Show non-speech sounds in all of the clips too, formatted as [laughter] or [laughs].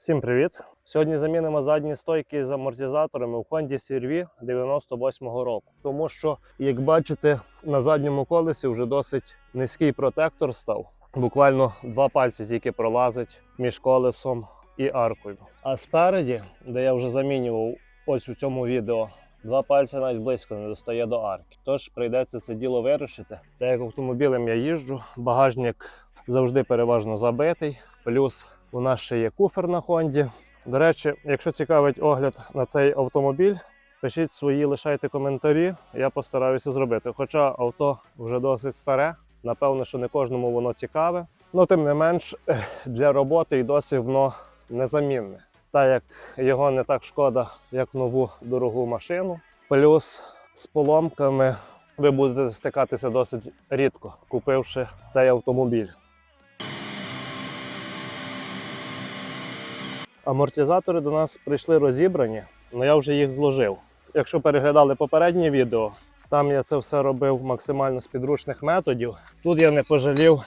Всім привіт! Сьогодні замінимо задні стойки з амортизаторами у Honda CR-V 98-го року. Тому що, як бачите, на задньому колесі вже досить низький протектор став. Буквально два пальці тільки пролазить між колесом і аркою. А спереді, де я вже замінював ось у цьому відео, два пальці навіть близько не достає до арки. Тож прийдеться це діло вирішити. Так як автомобілем я їжджу, багажник завжди переважно забитий. Плюс у нас ще є куфер на Хонді. До речі, якщо цікавить огляд на цей автомобіль, пишіть свої, лишайте коментарі. Я постараюся зробити. Хоча авто вже досить старе, напевно, що не кожному воно цікаве. Ну, тим не менш, [laughs] для роботи і досі воно незамінне. Так як його не так шкода, як нову дорогу машину. Плюс з поломками ви будете стикатися досить рідко, купивши цей автомобіль. Амортизатори до нас прийшли розібрані, але я вже їх зложив. Якщо переглядали попереднє відео, там я це все робив максимально з підручних методів. Тут я не пожалів,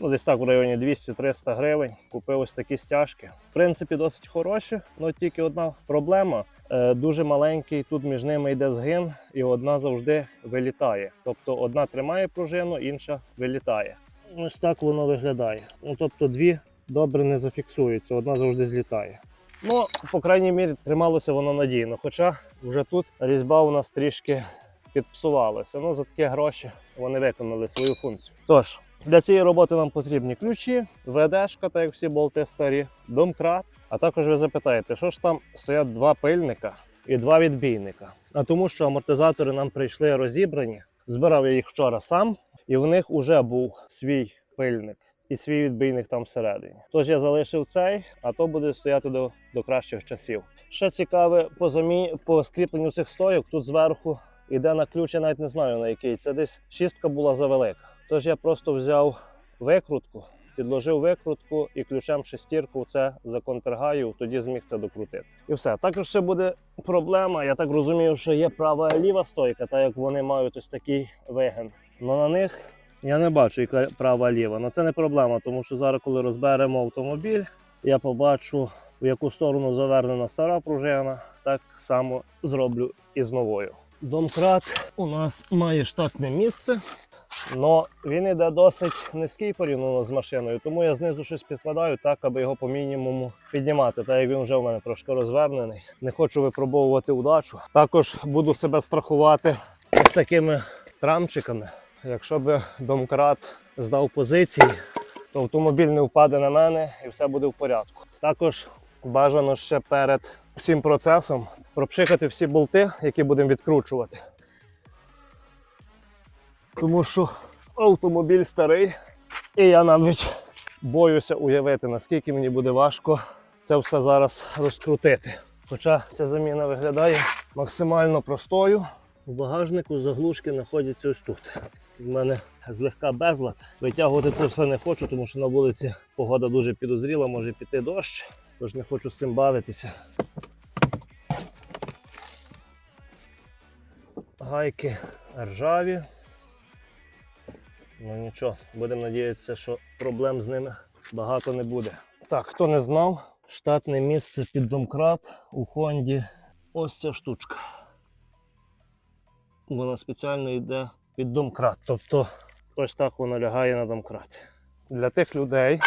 ну десь так в районі 200-300 гривень. Купив ось такі стяжки. В принципі, досить хороші, але тільки одна проблема. е, Дуже маленький, тут між ними йде згин, і одна завжди вилітає. Тобто одна тримає пружину, інша вилітає. Ось так воно виглядає. Ну тобто дві добре не зафіксуються, одна завжди злітає. Ну, по крайній мірі, трималося воно надійно. Хоча вже тут різьба у нас трішки підпсувалася. Ну, за такі гроші вони виконали свою функцію. Тож, для цієї роботи нам потрібні ключі, ВДшка, так як всі болти старі, домкрат. А також ви запитаєте, що ж там стоять два пильника і два відбійника. А тому, що амортизатори нам прийшли розібрані, збирав я їх вчора сам, і в них вже був свій пильник і свій відбійник там всередині. Тож я залишив цей, а то буде стояти до, до кращих часів. Ще цікаве по замі... по скріпленню цих стойок тут зверху іде на ключ, я навіть не знаю на який. Це десь шістка була завелика. Тож я просто взяв викрутку, підложив викрутку і ключем шестірку це законтргаю, тоді зміг це докрутити. І все. Також ще буде проблема. Я так розумію, що є права і ліва стойка, так як вони мають ось такий вигин. Но на них я не бачу, яка права ліва. Ну це не проблема, тому що зараз, коли розберемо автомобіль, я побачу, в яку сторону завернена стара пружина. Так само зроблю і з новою. Домкрат у нас має штатне місце, але він іде досить низький порівняно з машиною, тому я знизу щось підкладаю так, аби його по мінімуму піднімати. Так як він вже в мене трошки розвернений. Не хочу випробовувати удачу. Також буду себе страхувати ось такими трамчиками. Якщо би домкрат здав позиції, то автомобіль не впаде на мене і все буде в порядку. Також бажано ще перед цим процесом пропшикати всі болти, які будемо відкручувати. Тому що автомобіль старий, і я навіть боюся уявити, наскільки мені буде важко це все зараз розкрутити. Хоча ця заміна виглядає максимально простою. У багажнику заглушки знаходяться ось тут. У мене злегка безлад. Витягувати це все не хочу, тому що на вулиці погода дуже підозріла, може піти дощ, тож не хочу з цим бавитися. Гайки ржаві. Ну нічого, будемо надіятися, що проблем з ними багато не буде. Так, хто не знав, штатне місце під домкрат у Хонді. Ось ця штучка вона спеціально йде під домкрат. Тобто ось так вона лягає на домкрат. Для тих людей,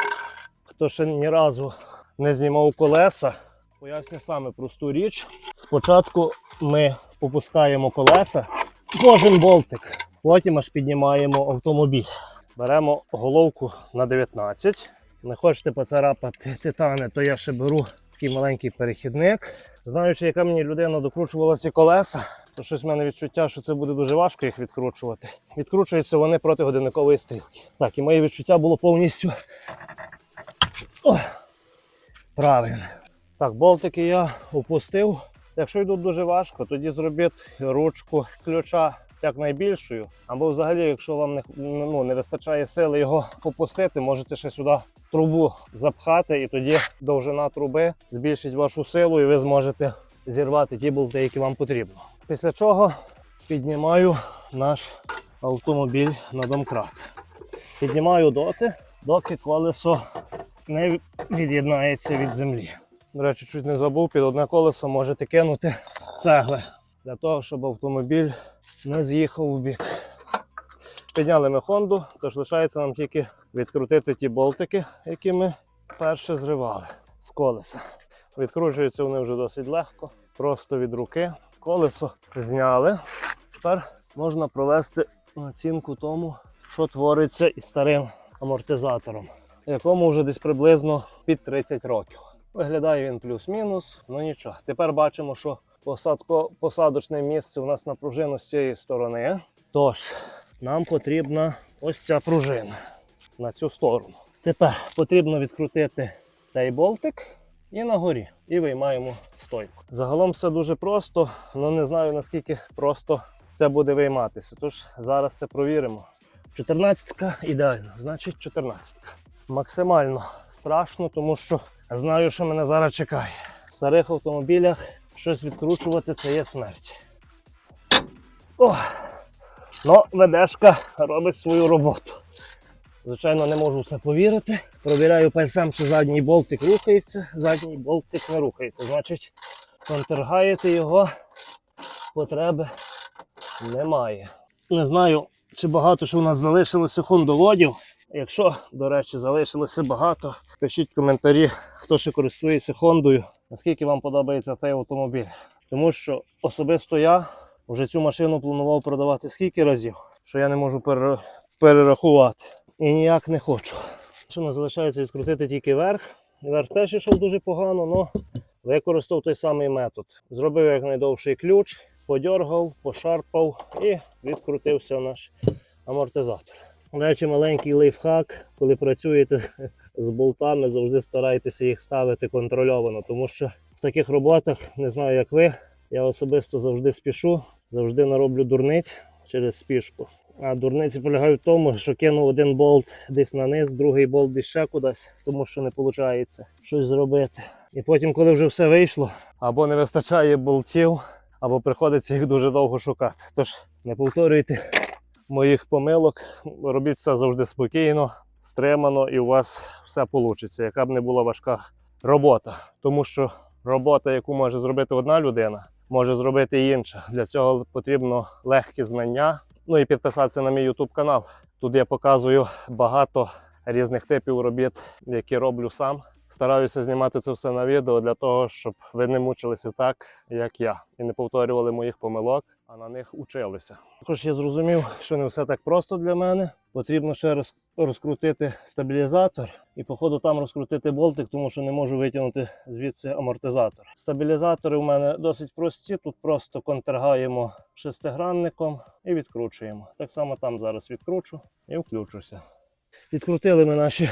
хто ще ні разу не знімав колеса, поясню саме просту річ. Спочатку ми опускаємо колеса, кожен болтик, потім аж піднімаємо автомобіль. Беремо головку на 19. Не хочете поцарапати титани, то я ще беру такий маленький перехідник. Знаючи, яка мені людина докручувала ці колеса, то щось в мене відчуття, що це буде дуже важко їх відкручувати. Відкручуються вони проти годинникової стрілки. Так, і моє відчуття було повністю О, правильно. Так, болтики я опустив. Якщо йдуть дуже важко, тоді зробіть ручку ключа якнайбільшою. Або взагалі, якщо вам не, ну, не вистачає сили його опустити, можете ще сюди трубу запхати, і тоді довжина труби збільшить вашу силу, і ви зможете зірвати ті болти, які вам потрібно. Після чого піднімаю наш автомобіль на домкрат. Піднімаю доти, доки колесо не від'єднається від землі. До речі, чуть не забув, під одне колесо можете кинути цегли для того, щоб автомобіль не з'їхав у бік. Підняли ми Хонду, тож лишається нам тільки відкрутити ті болтики, які ми перше зривали з колеса. Відкручуються вони вже досить легко, просто від руки. Колесо зняли. Тепер можна провести оцінку тому, що твориться із старим амортизатором, якому вже десь приблизно під 30 років. Виглядає він плюс-мінус, ну нічого. Тепер бачимо, що посадко, посадочне місце у нас на пружину з цієї сторони. Тож, нам потрібна ось ця пружина на цю сторону. Тепер потрібно відкрутити цей болтик і на горі. І виймаємо стойку. Загалом все дуже просто, але не знаю наскільки просто це буде вийматися. Тож зараз це провіримо. 14 ідеально, значить 14. Максимально страшно, тому що знаю, що мене зараз чекає. В старих автомобілях щось відкручувати це є смерть. О! Ну, ведешка робить свою роботу. Звичайно, не можу в це повірити. Провіряю пальцем, чи задній болтик рухається, задній болтик не рухається. Значить, контргаєте його, потреби немає. Не знаю, чи багато що у нас залишилося хондоводів. Якщо, до речі, залишилося багато, пишіть коментарі, хто ще користується Хондою, наскільки вам подобається цей автомобіль. Тому що особисто я вже цю машину планував продавати скільки разів, що я не можу перерахувати. І ніяк не хочу. Що нас залишається відкрутити тільки верх. Верх теж йшов дуже погано, але використав той самий метод. Зробив якнайдовший ключ, подьоргав, пошарпав і відкрутився наш амортизатор. До речі, маленький лайфхак, коли працюєте з болтами, завжди старайтеся їх ставити контрольовано, тому що в таких роботах, не знаю як ви, я особисто завжди спішу, завжди нароблю дурниць через спішку. А дурниці полягають в тому, що кинув один болт десь на низ, другий болт десь ще кудись, тому що не виходить щось зробити. І потім, коли вже все вийшло, або не вистачає болтів, або приходиться їх дуже довго шукати. Тож не повторюйте моїх помилок, робіть все завжди спокійно, стримано, і у вас все вийде, яка б не була важка робота. Тому що робота, яку може зробити одна людина, може зробити і інша. Для цього потрібно легкі знання. Ну і підписатися на мій YouTube канал. Тут я показую багато різних типів робіт, які роблю сам. Стараюся знімати це все на відео для того, щоб ви не мучилися так, як я, і не повторювали моїх помилок, а на них училися. Також я зрозумів, що не все так просто для мене. Потрібно ще роз- розкрутити стабілізатор і, походу, там розкрутити болтик, тому що не можу витягнути звідси амортизатор. Стабілізатори у мене досить прості. Тут просто контргаємо шестигранником і відкручуємо. Так само там зараз відкручу і включуся. Відкрутили ми наші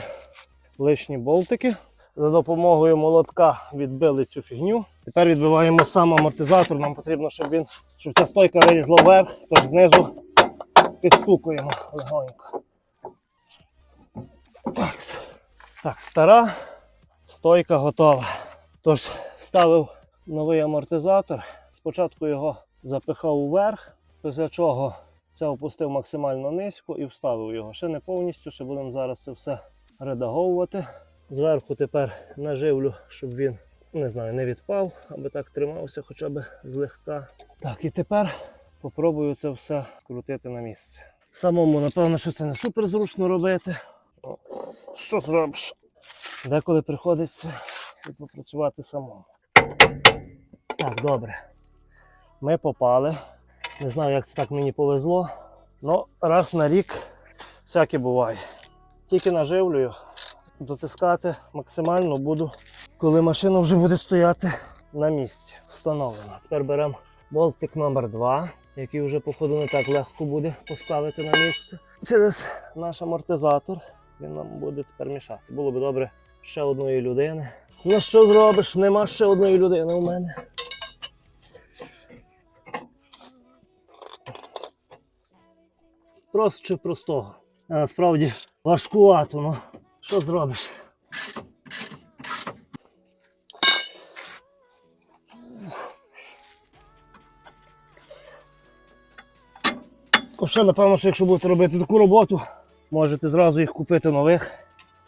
лишні болтики. За допомогою молотка відбили цю фігню. Тепер відбиваємо сам амортизатор. Нам потрібно, щоб він, щоб ця стойка вилізла вверх, тож знизу підстукуємо легонько. Так, так, стара стойка готова. Тож ставив новий амортизатор. Спочатку його запихав вверх, після чого це опустив максимально низько і вставив його. Ще не повністю, ще будемо зараз це все редаговувати. Зверху тепер наживлю, щоб він не знаю, не відпав, аби так тримався хоча б злегка. Так, і тепер попробую це все скрутити на місце. Самому, напевно, що це не супер зручно робити. Що зробиш? Деколи приходиться і попрацювати самому. Так, добре. Ми попали. Не знаю, як це так мені повезло. Ну, раз на рік всяке буває. Тільки наживлюю, дотискати максимально буду, коли машина вже буде стояти на місці. Встановлено. Тепер беремо болтик номер 2 який вже, походу, не так легко буде поставити на місце. Через наш амортизатор він нам буде тепер мішати. Було б добре ще одної людини. Ну що зробиш? Нема ще одної людини у мене. Просто чи простого. А насправді важкувато, ну що зробиш? Ну, напевно, що якщо будете робити таку роботу, можете зразу їх купити нових,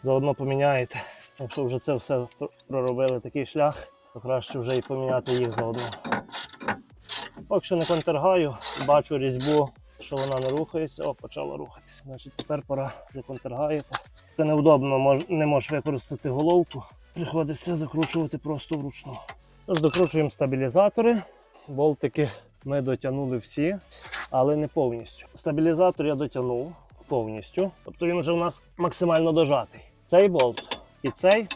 заодно поміняєте. Якщо вже це все проробили такий шлях, то краще вже і поміняти їх заодно. Поки що не контергаю, бачу різьбу, що вона не рухається. О, почала рухатися. Значить, тепер пора законтергаїти. Це неудобно, не можеш використати головку. Приходиться закручувати просто вручну. Тож докручуємо стабілізатори. Болтики ми дотягнули всі, але не повністю. Стабілізатор я дотягнув повністю. Тобто він вже у нас максимально дожатий. Цей болт і цей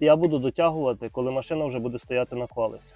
я буду дотягувати, коли машина вже буде стояти на колесі.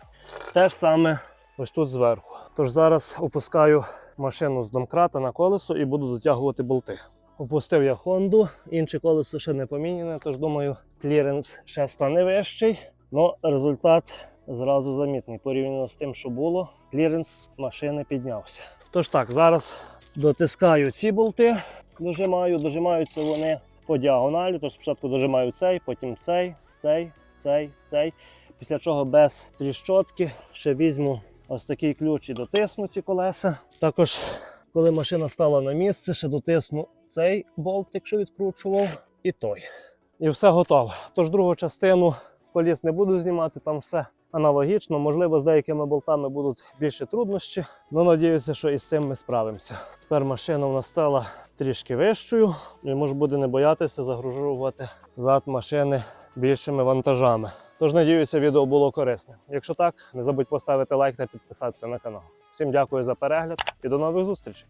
Те ж саме ось тут зверху. Тож зараз опускаю машину з домкрата на колесо і буду дотягувати болти. Опустив я Хонду, інше колесо ще не поміняне, тож думаю, кліренс ще стане вищий. але результат зразу замітний. Порівняно з тим, що було, кліренс машини піднявся. Тож так, зараз дотискаю ці болти, дожимаю, дожимаються вони по діагоналі. Тож спочатку дожимаю цей, потім цей, цей, цей, цей. Після чого без тріщотки ще візьму ось такий ключ і дотисну ці колеса. Також, коли машина стала на місце, ще дотисну цей болт, якщо відкручував, і той. І все готово. Тож другу частину коліс не буду знімати, там все аналогічно. Можливо, з деякими болтами будуть більше труднощі, але надіюся, що із цим ми справимося. Тепер машина у нас стала трішки вищою, і можна буде не боятися загружувати зад машини більшими вантажами. Тож надіюся, відео було корисним. Якщо так, не забудь поставити лайк та підписатися на канал. Всім дякую за перегляд і до нових зустрічей!